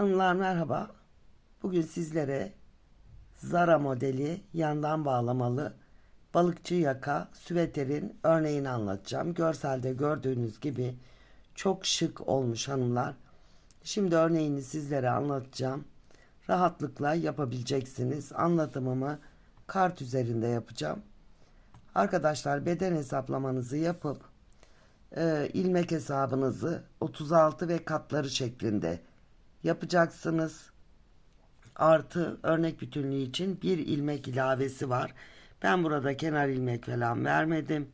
Hanımlar merhaba. Bugün sizlere Zara modeli yandan bağlamalı balıkçı yaka süveterin örneğini anlatacağım. Görselde gördüğünüz gibi çok şık olmuş hanımlar. Şimdi örneğini sizlere anlatacağım. Rahatlıkla yapabileceksiniz. Anlatımımı kart üzerinde yapacağım. Arkadaşlar beden hesaplamanızı yapıp e, ilmek hesabınızı 36 ve katları şeklinde yapacaksınız. Artı örnek bütünlüğü için bir ilmek ilavesi var. Ben burada kenar ilmek falan vermedim.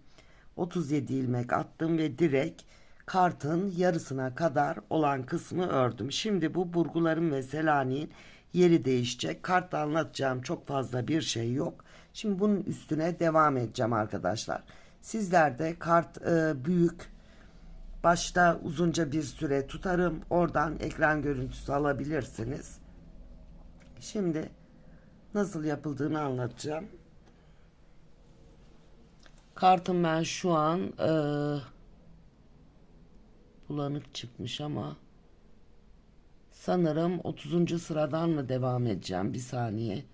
37 ilmek attım ve direkt kartın yarısına kadar olan kısmı ördüm. Şimdi bu burguların ve Selanik'in yeri değişecek. Kartta anlatacağım çok fazla bir şey yok. Şimdi bunun üstüne devam edeceğim arkadaşlar. Sizler de kart e, büyük başta uzunca bir süre tutarım. Oradan ekran görüntüsü alabilirsiniz. Şimdi nasıl yapıldığını anlatacağım. Kartım ben şu an e, bulanık çıkmış ama sanırım 30. sıradan mı devam edeceğim? Bir saniye.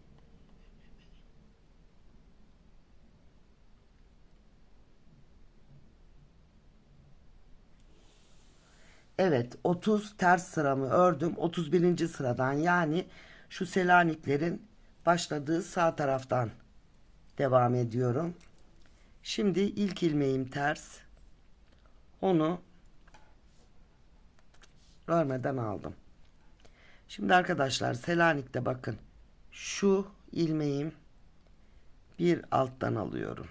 Evet 30 ters sıramı ördüm. 31. sıradan yani şu Selaniklerin başladığı sağ taraftan devam ediyorum. Şimdi ilk ilmeğim ters. Onu örmeden aldım. Şimdi arkadaşlar Selanik'te bakın. Şu ilmeğim bir alttan alıyorum.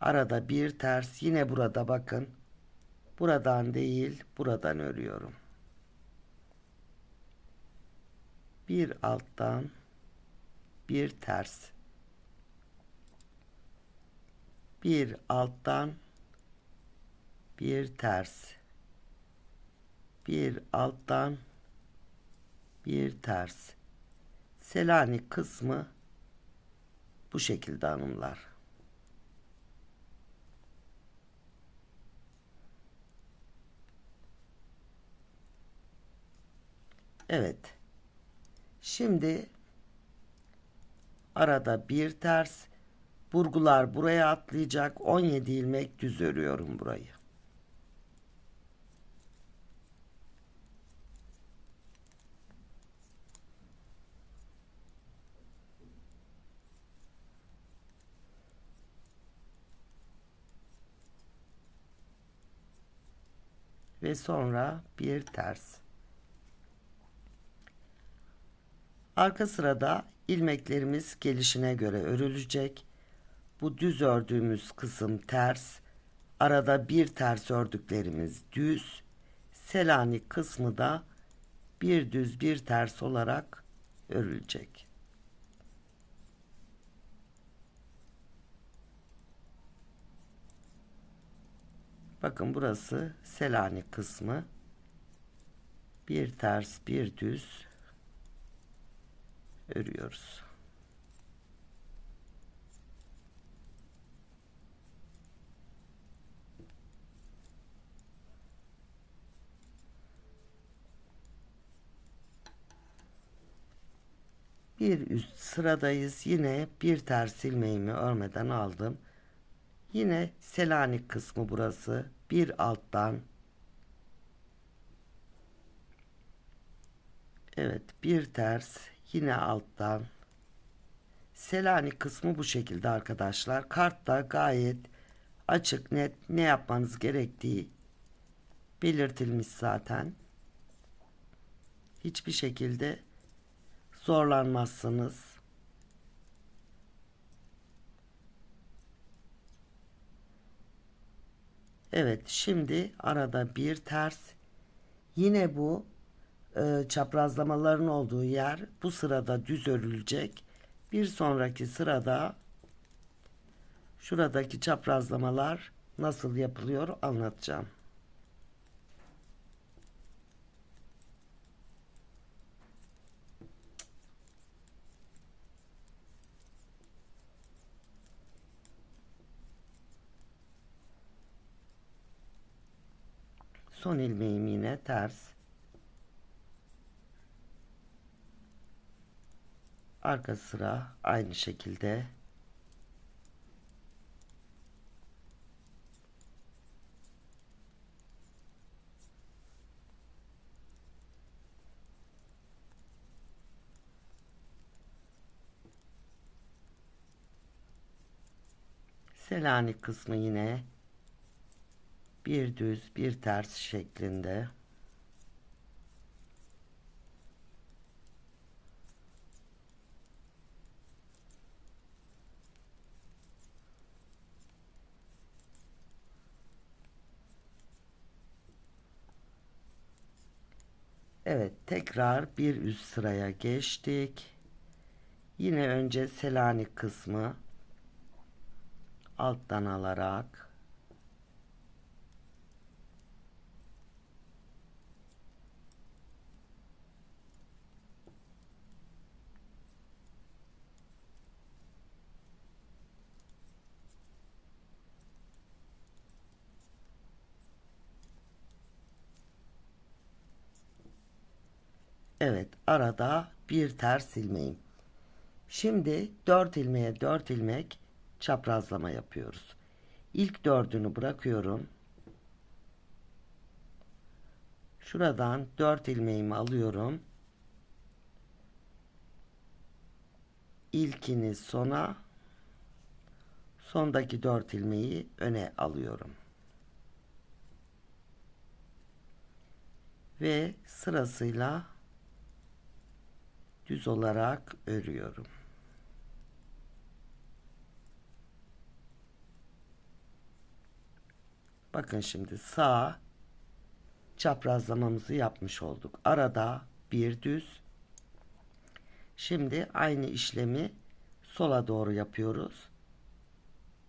Arada bir ters yine burada bakın. Buradan değil, buradan örüyorum. Bir alttan, bir ters. Bir alttan, bir ters. Bir alttan, bir ters. Selanik kısmı bu şekilde hanımlar. Evet. Şimdi arada bir ters burgular buraya atlayacak 17 ilmek düz örüyorum burayı. Ve sonra bir ters. Arka sırada ilmeklerimiz gelişine göre örülecek. Bu düz ördüğümüz kısım ters. Arada bir ters ördüklerimiz düz. Selanik kısmı da bir düz bir ters olarak örülecek. Bakın burası Selanik kısmı. Bir ters bir düz örüyoruz. Bir üst sıradayız. Yine bir ters ilmeğimi örmeden aldım. Yine Selanik kısmı burası. Bir alttan Evet bir ters Yine alttan. Selanik kısmı bu şekilde arkadaşlar. Kartta gayet açık net ne yapmanız gerektiği belirtilmiş zaten. Hiçbir şekilde zorlanmazsınız. Evet şimdi arada bir ters yine bu e, çaprazlamaların olduğu yer bu sırada düz örülecek. Bir sonraki sırada şuradaki çaprazlamalar nasıl yapılıyor anlatacağım. Son ilmeğim yine ters. Arka sıra aynı şekilde Selanik kısmı yine bir düz bir ters şeklinde. Evet tekrar bir üst sıraya geçtik. Yine önce Selanik kısmı alttan alarak Evet arada bir ters ilmeğim. Şimdi 4 ilmeğe 4 ilmek çaprazlama yapıyoruz. İlk dördünü bırakıyorum. Şuradan 4 ilmeğimi alıyorum. İlkini sona, sondaki 4 ilmeği öne alıyorum. Ve sırasıyla düz olarak örüyorum. Bakın şimdi sağ çaprazlamamızı yapmış olduk. Arada bir düz. Şimdi aynı işlemi sola doğru yapıyoruz.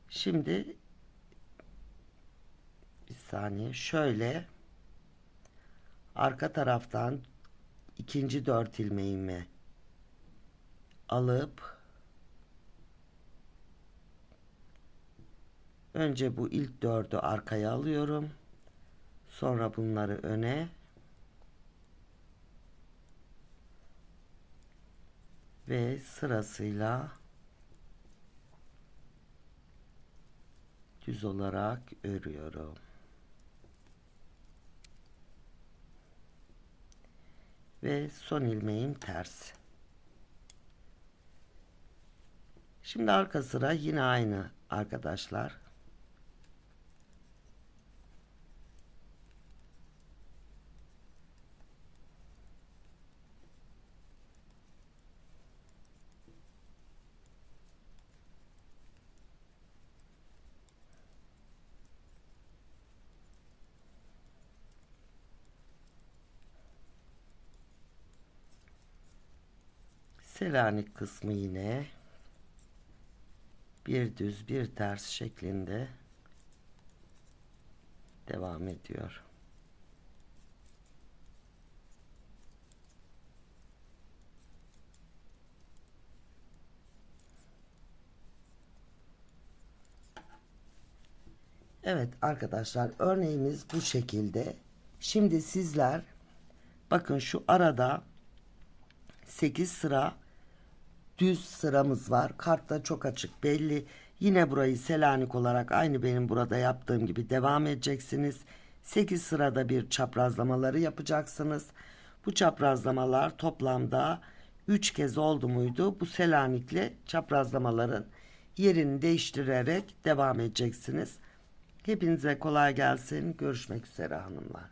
Şimdi bir saniye şöyle arka taraftan ikinci dört ilmeğimi alıp önce bu ilk dördü arkaya alıyorum. Sonra bunları öne ve sırasıyla düz olarak örüyorum. Ve son ilmeğim ters. Şimdi arka sıra yine aynı arkadaşlar. Selanik kısmı yine bir düz bir ters şeklinde devam ediyor. Evet arkadaşlar örneğimiz bu şekilde. Şimdi sizler bakın şu arada 8 sıra düz sıramız var. Kartta çok açık belli. Yine burayı Selanik olarak aynı benim burada yaptığım gibi devam edeceksiniz. 8 sırada bir çaprazlamaları yapacaksınız. Bu çaprazlamalar toplamda 3 kez oldu muydu? Bu Selanik'le çaprazlamaların yerini değiştirerek devam edeceksiniz. Hepinize kolay gelsin. Görüşmek üzere hanımlar.